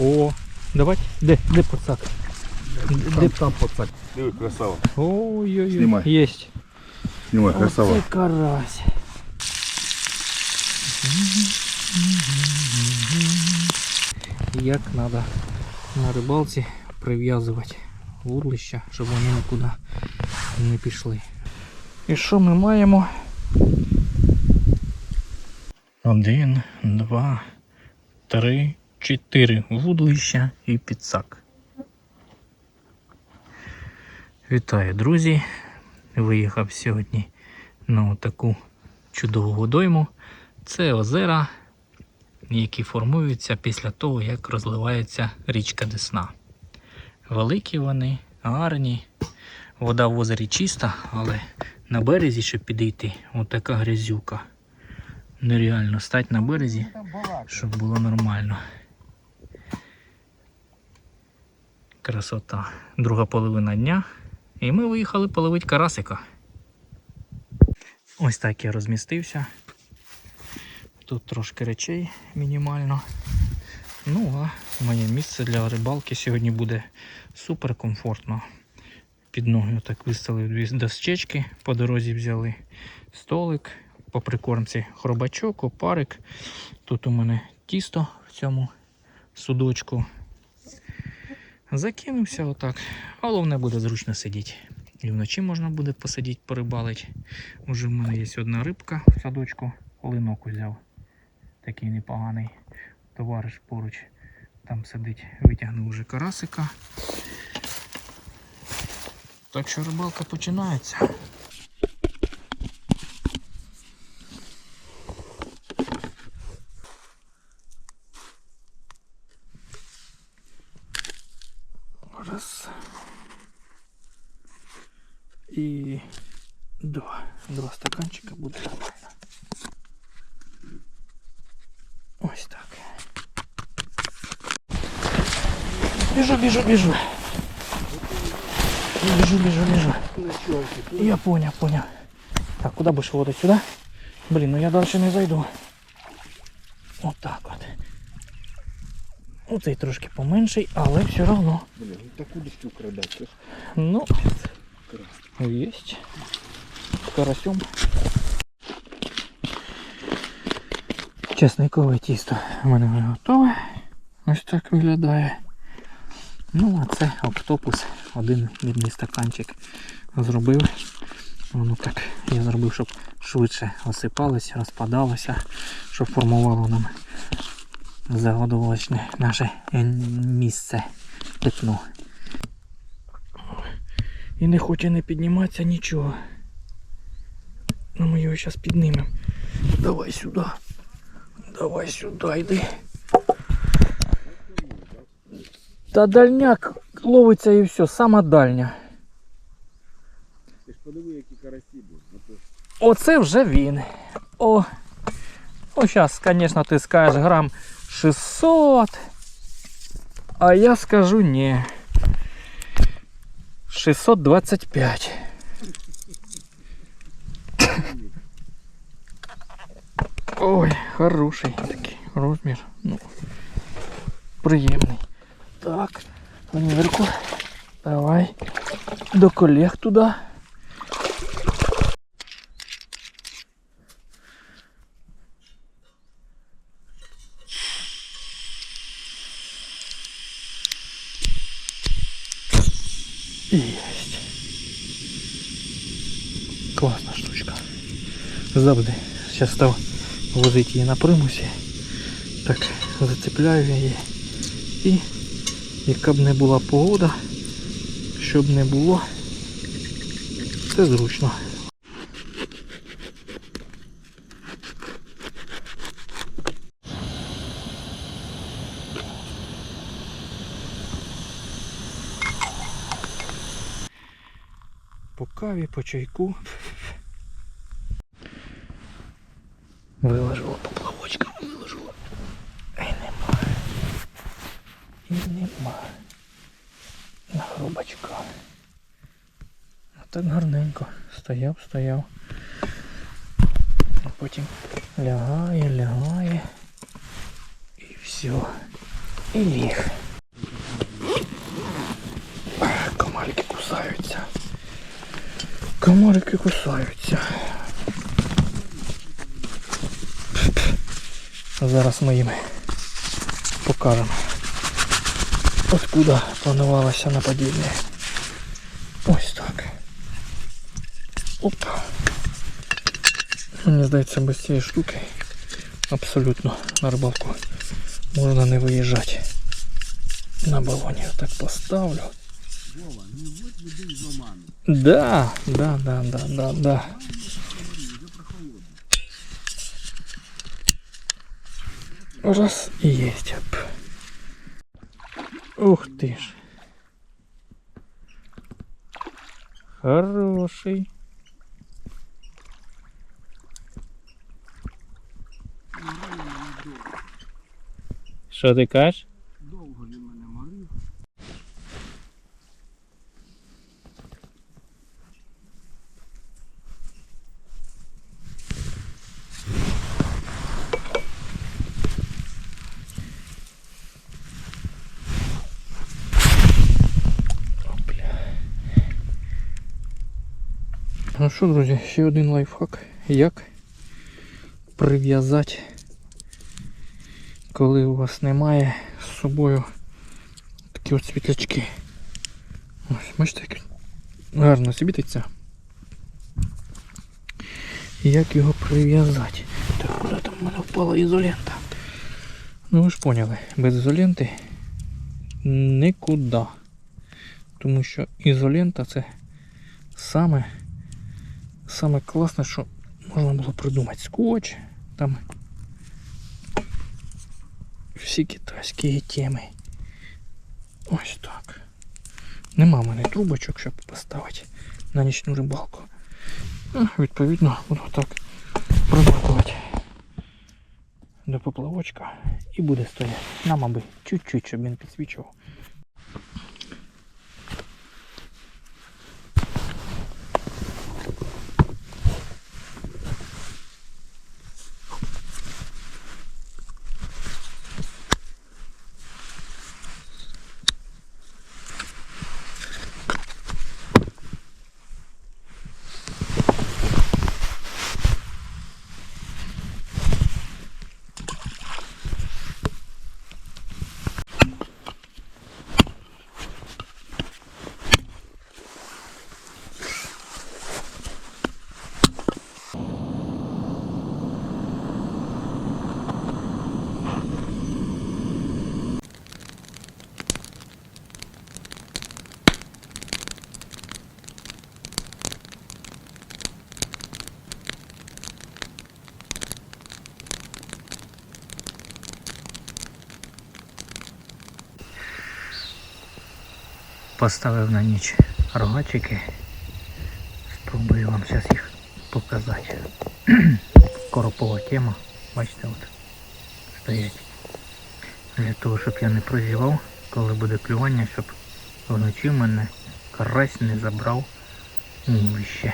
О, давайте. Де, де пацак? Де? Там пацак. Диви, красава. Ой-ой-ой. Єсть. Знімай, красава. Оце карась. Як треба на рибалці прив'язувати вурлища, щоб вони нікуди не пішли. І що ми маємо? Один, два, три, чотири вудлища і підсак. Вітаю, друзі! Виїхав сьогодні на таку чудову водойму. Це озера, які формуються після того, як розливається річка Десна. Великі вони, гарні. Вода в озері чиста, але на березі, щоб підійти, отака грязюка. Нереально стати на березі, щоб було нормально. Красота. Друга половина дня. І ми виїхали половити карасика. Ось так я розмістився. Тут трошки речей мінімально. Ну, а моє місце для рибалки сьогодні буде супер комфортно. Під ноги так виставив дві дощечки, по дорозі взяли столик, по прикормці хробачок, опарик. Тут у мене тісто в цьому судочку. Закинувся отак. Головне буде зручно сидіти. І вночі можна буде посидіти, порибалити. Уже в мене є одна рибка в садочку, олинок взяв. Такий непоганий. Товариш поруч там сидить, витягнув вже карасика. Так що рибалка починається. Раз. І два. Два стаканчика буде нормально. Ось так. Біжу, біжу, біжу. Біжу. Я понял, понял. Так, куда больше воду? Сюда? Блин, ну я дальше не зайду. Вот так от. Оцей трошки поменший, але все равно. Блін, ну таку дичку крадати. Ну, есть. Карасем. Чесникове тісто в мене вже готове. Ось так виглядає. Ну, а це октопус. Один мідний стаканчик зробив. Воно так я зробив, щоб швидше осипалося, розпадалося, щоб формувало нам загодовочне наше місце питно. І не хоче не підніматися нічого. Ну ми його зараз піднімемо. Давай сюди. Давай сюди йди. Та дальняк ловиться і все, сама дальня. Ти ж подиви, які карасі будуть. Оце вже він. О. Ну, зараз, звісно, ти скажеш грам 600. А я скажу ні. 625. Ой, хороший такий розмір. Ну, приємний. Так, наверху. Давай. До колег туди. Есть. Класна штучка. Завжди. Зараз став возити її на примусі. Так, зацепляю її. І яка б не була погода, щоб не було, це зручно. По каві, по чайку. Виложила поплавочка, виложила. І нема. І нема. На хробачка. А так гарненько. Стояв, стояв. Потім лягає, лягає. І все. І ліг. Комарики кусаються. Комарики кусаються. Зараз ми їм покажемо, откуда планувалося нападіння. Ось так. Оп. Мені здається, без цієї штуки абсолютно на рибалку можна не виїжджати. На балоні так поставлю. Да, да, да, да, да, да. Раз есть. Оп. Ух ты ж. Хороший. Що ти кажеш? Довго він мене морив. Ну що, друзі, ще один лайфхак. Як прив'язати, коли у вас немає з собою такі от світлячки. Ось, бачите, як гарно світиться. Як його прив'язати? Так, куди там в мене впала ізолента? Ну ви ж поняли, без ізоленти нікуди. Тому що ізолента це саме, саме класне, що можна було придумати. Скотч, там всі китайські теми. Ось так. Нема в мене трубочок, щоб поставити на нічну рибалку. Ну, відповідно, буду так продовжувати до поплавочка і буде стояти. Нам аби чуть-чуть, щоб він підсвічував. Поставив на ніч рогачики. Спробую вам зараз їх показати. Коропова тема. Бачите, от стоять. Для того, щоб я не прозівав, коли буде клювання, щоб вночі мене карась не забрав вище.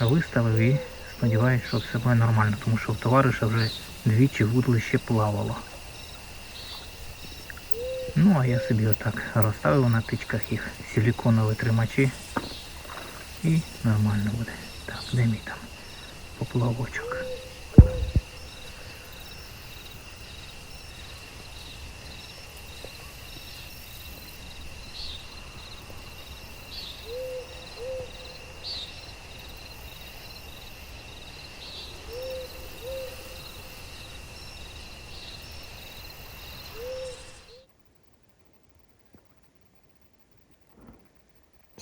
Виставив і сподіваюся, що все буде нормально, тому що в товариша вже двічі вудлище плавало. Ну, а я собі отак розставив на тичках їх силіконові тримачі. І нормально буде. Так, де мій там поплавочок.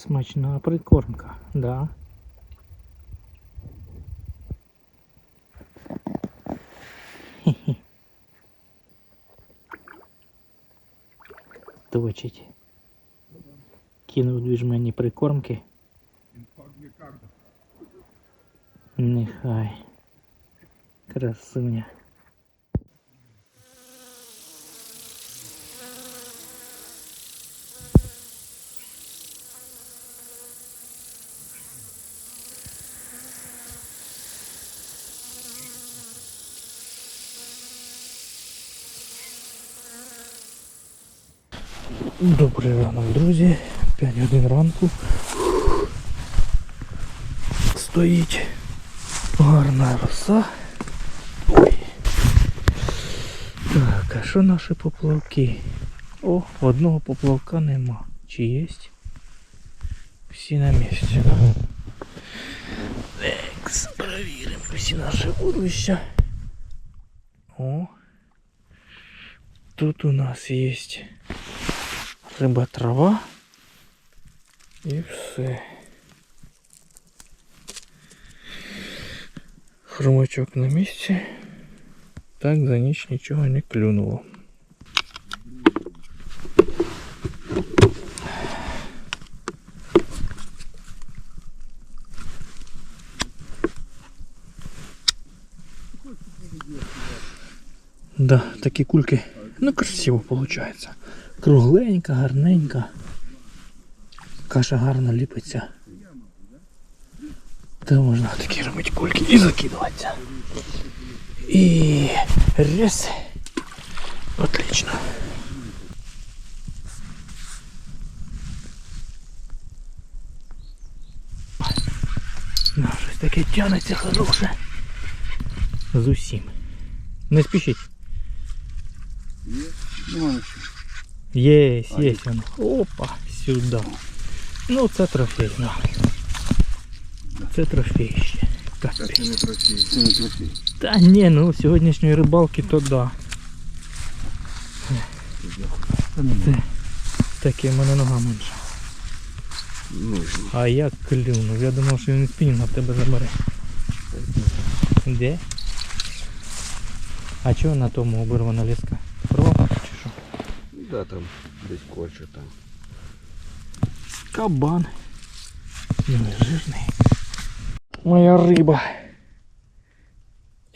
Смачна прикормка, да. Хе-хе. Точить. Кинув дві жмені прикормки. Добрий ранок, друзі. 5 годин ранку. Стоїть гарна роса. Ой. Так, а що наші поплавки? О, одного поплавка нема. Чи є? Всі на місці? Екс, перевіримо всі наші урвища. О. Тут у нас є риба трава. І все. Хромачок на місці. Так за ніч нічого не клюнуло. Да, такі кульки. Ну, красиво виходить. Кругленька, гарненька. Каша гарно ліпиться. Та можна такі робити кульки і закидуватися. І раз. Отлично. Ну, щось таке тянеться хороше. З усім. Не спішіть. Є? Нема ще. Есть, А, есть оно. Опа, сюда. Ну, це трофей, да. Це трофей ще. Та це Капець. не трофей. Це не трофей. Та ні, ну сьогоднішньої рибалки то да. Та нема. Таке в мене нога менша. Ну, А я клюнув. Я думав, що він спінінг в тебе забере. Де? А чого на тому обірвана ліска? Да, там десь корче там. Кабан. Ну, жирний. Моя риба.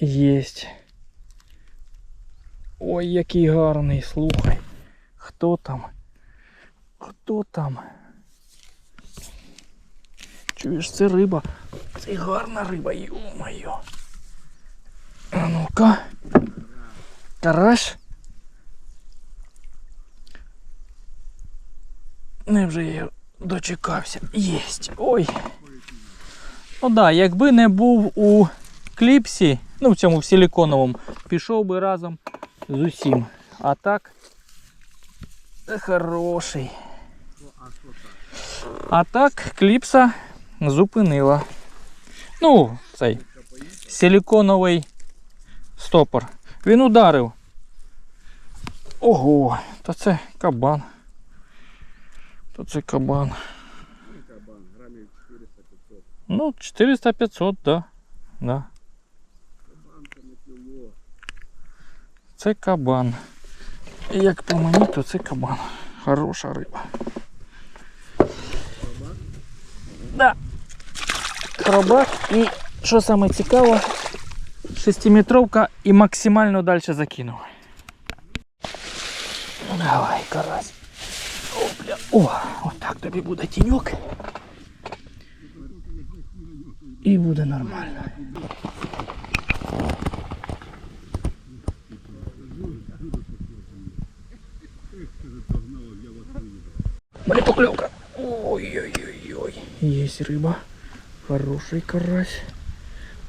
Єсть. Ой, який гарний, слухай. Хто там? Хто там? Чуєш, це риба. Це гарна риба, йо-моє. А ну-ка. Карась. Невже я дочекався. Єсть. Ой. Ну да, якби не був у кліпсі, ну в цьому в силіконовому, пішов би разом з усім. А так. е, Хороший. А так кліпса зупинила. Ну, цей силіконовий стопор. Він ударив. Ого, то це кабан. То це кабан. Кабан, грамів 400-500. Ну, 400-500, да. да. Кабан це не піло. Це кабан. І Як по мені, то це кабан. Хороша риба. Да. Хробак і що саме цікаво, шестиметровка і максимально далі закинув. Давай, карась. О, бля. О, отак тобі буде тіньок. І буде нормально. Бля, поклевка. Ой-ой-ой-ой. Есть рыба. Хороший карась.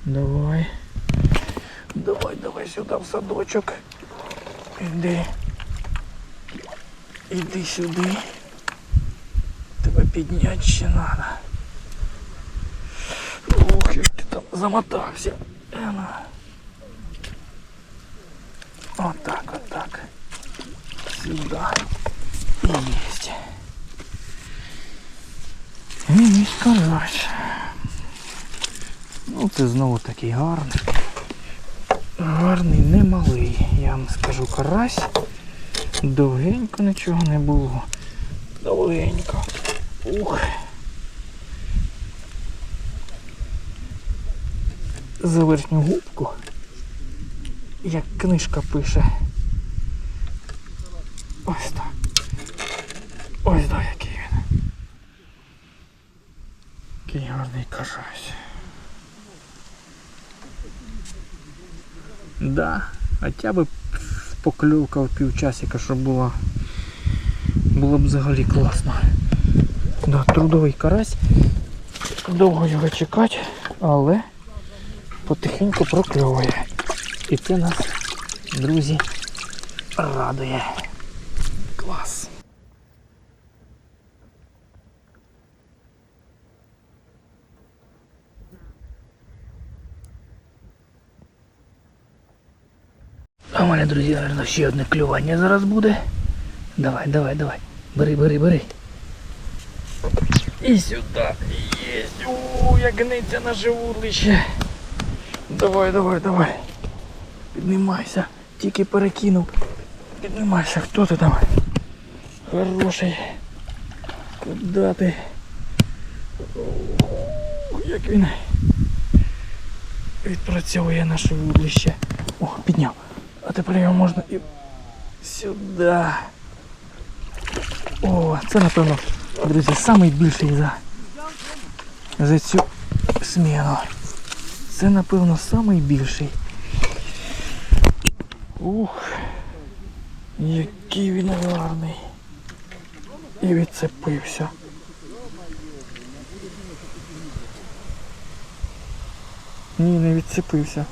Давай. Давай, давай сюда в садочок. Іди. Іди сюди. Підняти ще надо. Ох, як ти там замотався. Отак, отак. Сюда. І єсть. І карась. Ну це знову такий гарний. Гарний, немалий, я вам скажу карась. Довгенько нічого не було. Довгенько. Ух. За верхню губку. Як книжка пише. Ось так. Ось так який він. Який гарний карась. Да, хоча б покльовка в півчасика, щоб була Було б взагалі класно. Да, трудовий карась. Довго його чекати, але потихеньку прокльовує. І це нас, друзі, радує. Клас. А мене, друзі, наверное, ще одне клювання зараз буде. Давай, давай, давай. Бери, бери, бери. І сюди. Єсть. У, як гниться наше вудлище. Давай, давай, давай. Піднімайся. Тільки перекинув. Піднімайся, хто ти там? Хороший. Куда ти? О, як він відпрацьовує наше вудлище. О, підняв. А тепер його можна і сюди. О, це напевно, друзі, найбільший за, за цю зміну. Це напевно найбільший. Ух, який він гарний. І відцепився. Ні, не відцепився.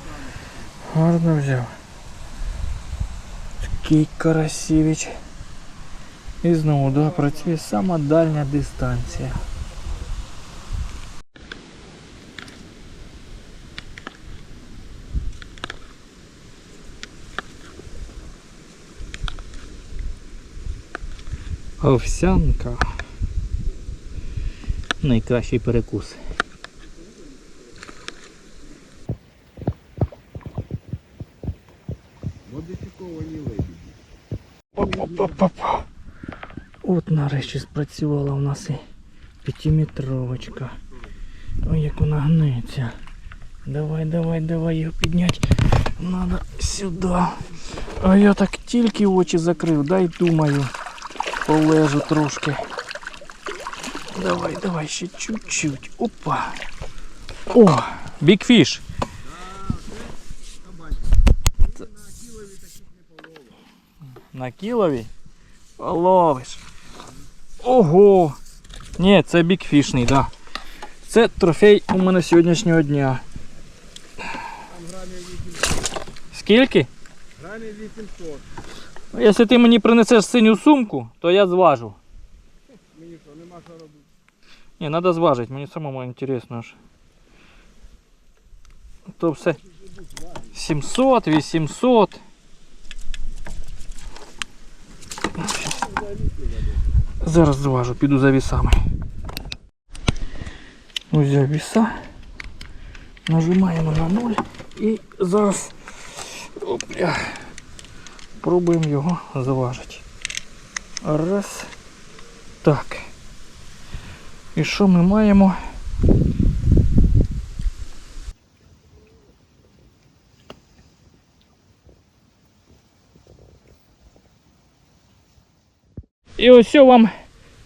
Гарно взяв. Такий карасівич. І знову да, працює сама дальня дистанція. Овсянка. Найкращий перекус. От нарешті спрацювала у нас і п'ятиметровочка. Ой, як вона гнеться. Давай, давай, давай його підняти. Надо сюди. А я так тільки очі закрив, дай думаю. Полежу трошки. Давай, давай, ще чуть-чуть. Опа. О, бікфіш. На кілові? Ловиш. Ого! Ні, це бікфішний, так. Да. Це трофей у мене сьогоднішнього дня. Скільки? Грамів 800. Ну, Якщо ти мені принесеш синю сумку, то я зважу. Мені що, нема що робити. Ні, треба зважити, мені самому ж. То все 700, 800. Зараз зважу, піду за вісами. Взяв віса. Нажимаємо на 0 і зараз опля, пробуємо його заважити. Раз. Так. І що ми маємо? І ось вам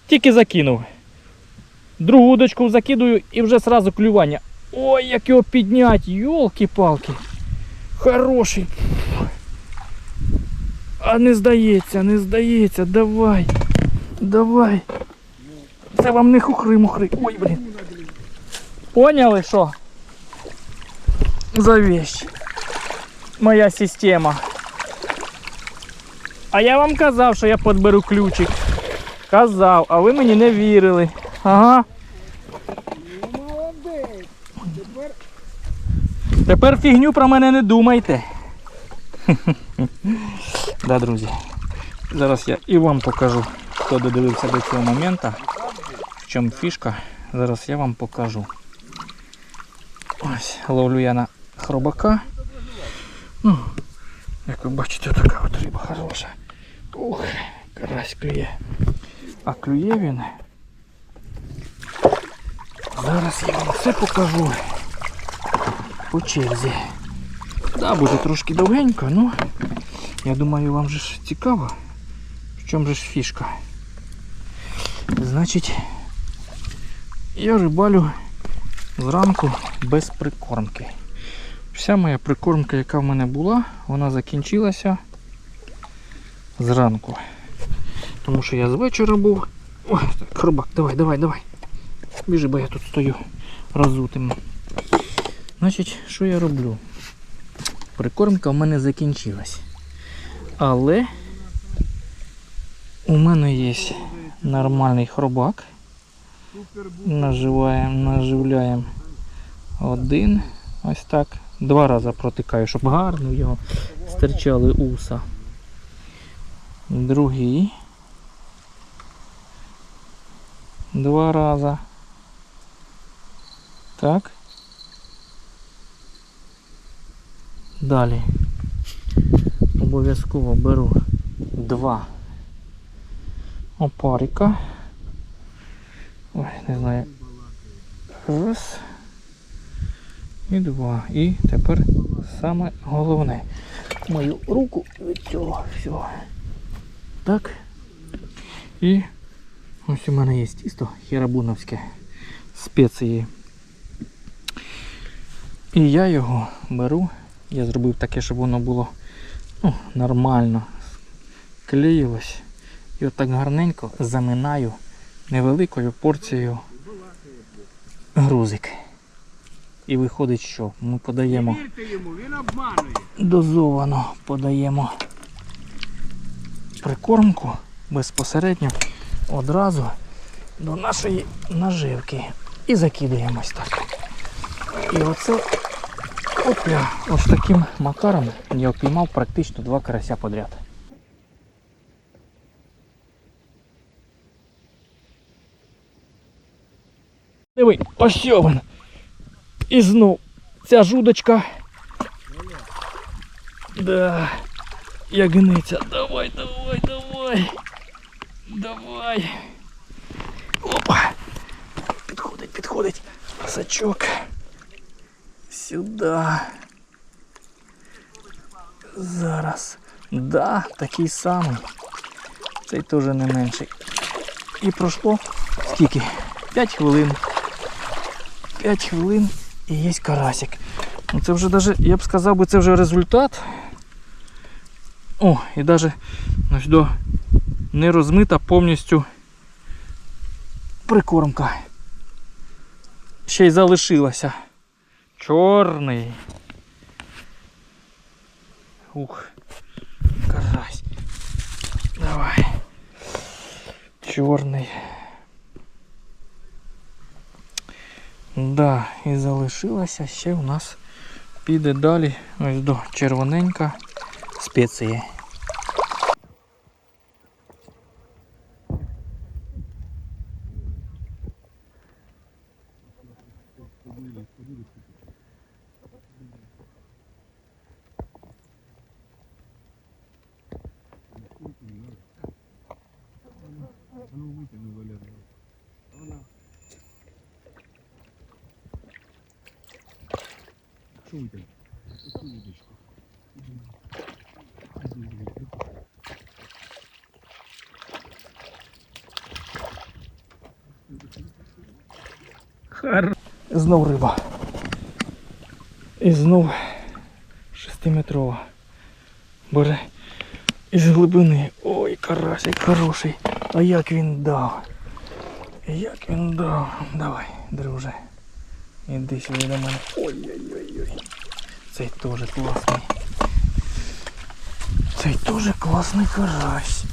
тільки закинув. Другу удочку закидую і вже сразу клювання. Ой, як його підняти, йолки-палки. Хороший. А не здається, не здається, давай. Давай. Це вам не хухри-мухри. Ой, блін. Поняли, що? За вещь. Моя система. А я вам казав, що я подберу ключик. Казав, а ви мені не вірили. Ага. Ну, молодець. Тепер Тепер фігню про мене не думайте. да, друзі. Зараз я і вам покажу, хто додивився до цього моменту. В чому фішка. Зараз я вам покажу. Ось, ловлю я на хробака. Ну, як ви бачите, така от риба хороша. Ух, карась клює. А клює він. Зараз я вам все покажу по черзі. Да, буде трошки довгенько, ну я думаю, вам же ж цікаво. В чому же ж фішка? Значить, я рибалю зранку без прикормки. Вся моя прикормка, яка в мене була, вона закінчилася зранку. Тому що я з вечора був. Ой, так, хробак, давай, давай, давай. Біжи, бо я тут стою розутим. Значить, що я роблю? Прикормка в мене закінчилась. Але у мене є нормальний хробак. Наживаємо, наживляємо один. Ось так. Два рази протикаю, щоб гарно його стирчали уса. Другий. Два рази. Так. Далі. Обов'язково беру два опарика. Ой, не знаю. Раз. І два. І тепер саме головне. Мою руку від цього всього. Так. І ось у мене є тісто херабуновське спеції. І я його беру. Я зробив таке, щоб воно було ну, нормально клеїлось. І отак гарненько заминаю невеликою порцією грузик. І виходить, що ми подаємо дозовано подаємо прикормку безпосередньо одразу до нашої наживки. І закидаємось так. І оце опля, ось таким макаром я опіймав практично два карася подряд. Диви, ось що. І знов ця жудочка. Да. Ягниця. Давай, давай, давай. Давай. Опа. Підходить, підходить. Сачок. Сюди. Зараз. Да, такий самий. Цей теж не менший. І пройшло скільки? 5 хвилин. 5 хвилин і є карасик. Ну це вже даже, я б сказав би, це вже результат. О, і навіть ось до не розмита повністю прикормка. Ще й залишилася. Чорний. Ух, карась. Давай. Чорний. Да, і залишилася ще у нас піде далі ось до червоненька спеції. Ну витягни, Валерій. Вона. Що витягни? Оцю удочку. Хар... Знов риба. І знов шестиметрова. Боже, із глибини. Ой, карасик хороший. А як він дав? Як він дав? Давай, друже. Іди сюди до мене. Ой-ой-ой-ой. Цей теж класний. Цей теж класний карась.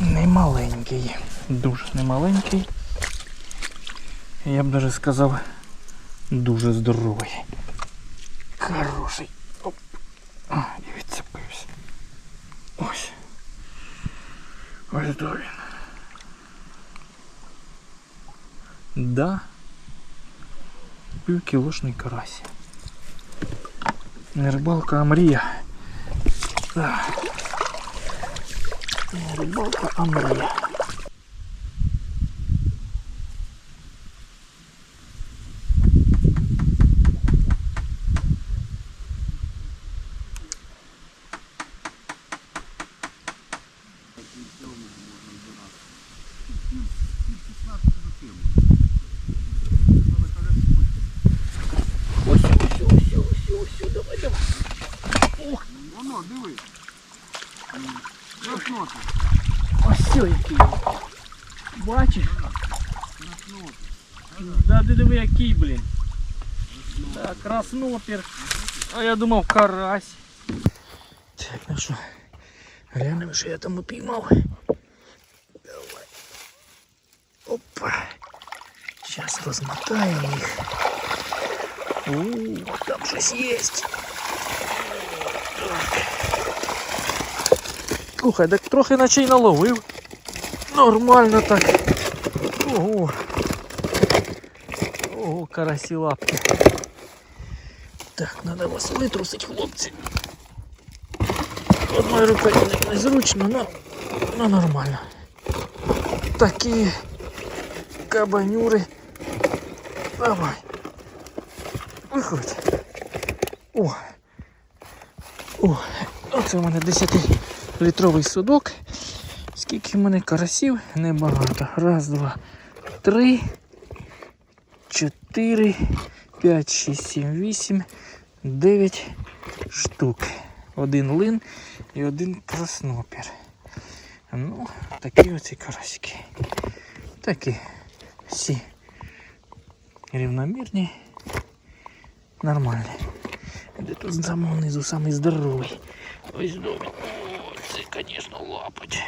Не маленький. Дуже не маленький. Я б даже сказав, дуже здоровий. Хороший. Оп. А, і відцепився. Ось. Ось до він. Да. Півкілошний карась. Не рибалка, а мрія. Да. Не рибалка, а мрія. Воно, диви. Краснота. Ось сьо який. Бачиш? Да ти диви який, блін. Да, краснопір. А я думав карась. Так, ну що, глянемо, що я там упіймав. Давай. Опа. Зараз розмотаємо їх. У, там щось є. Слухай, так трохи наче й наловив. Нормально так. Ого. Ого, карасі лапки. Так, треба вас витрусить, хлопці. Одною рукою не- незручно, но, но нормально. Такі кабанюри. Давай. Виходь. О. О, оце у мене 10-літровий судок. Скільки в мене карасів? Небагато. Раз, два, три, чотири, п'ять, шість, сім, вісім, дев'ять штук. Один лин і один краснопір. Ну, такі оці карасики. Такі всі рівномірні, нормальні. Де тут самого низу самий здоровий. Ось добре. О, це, звісно, лапать.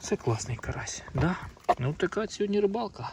Це класний карась, да? Ну така от сьогодні рибалка.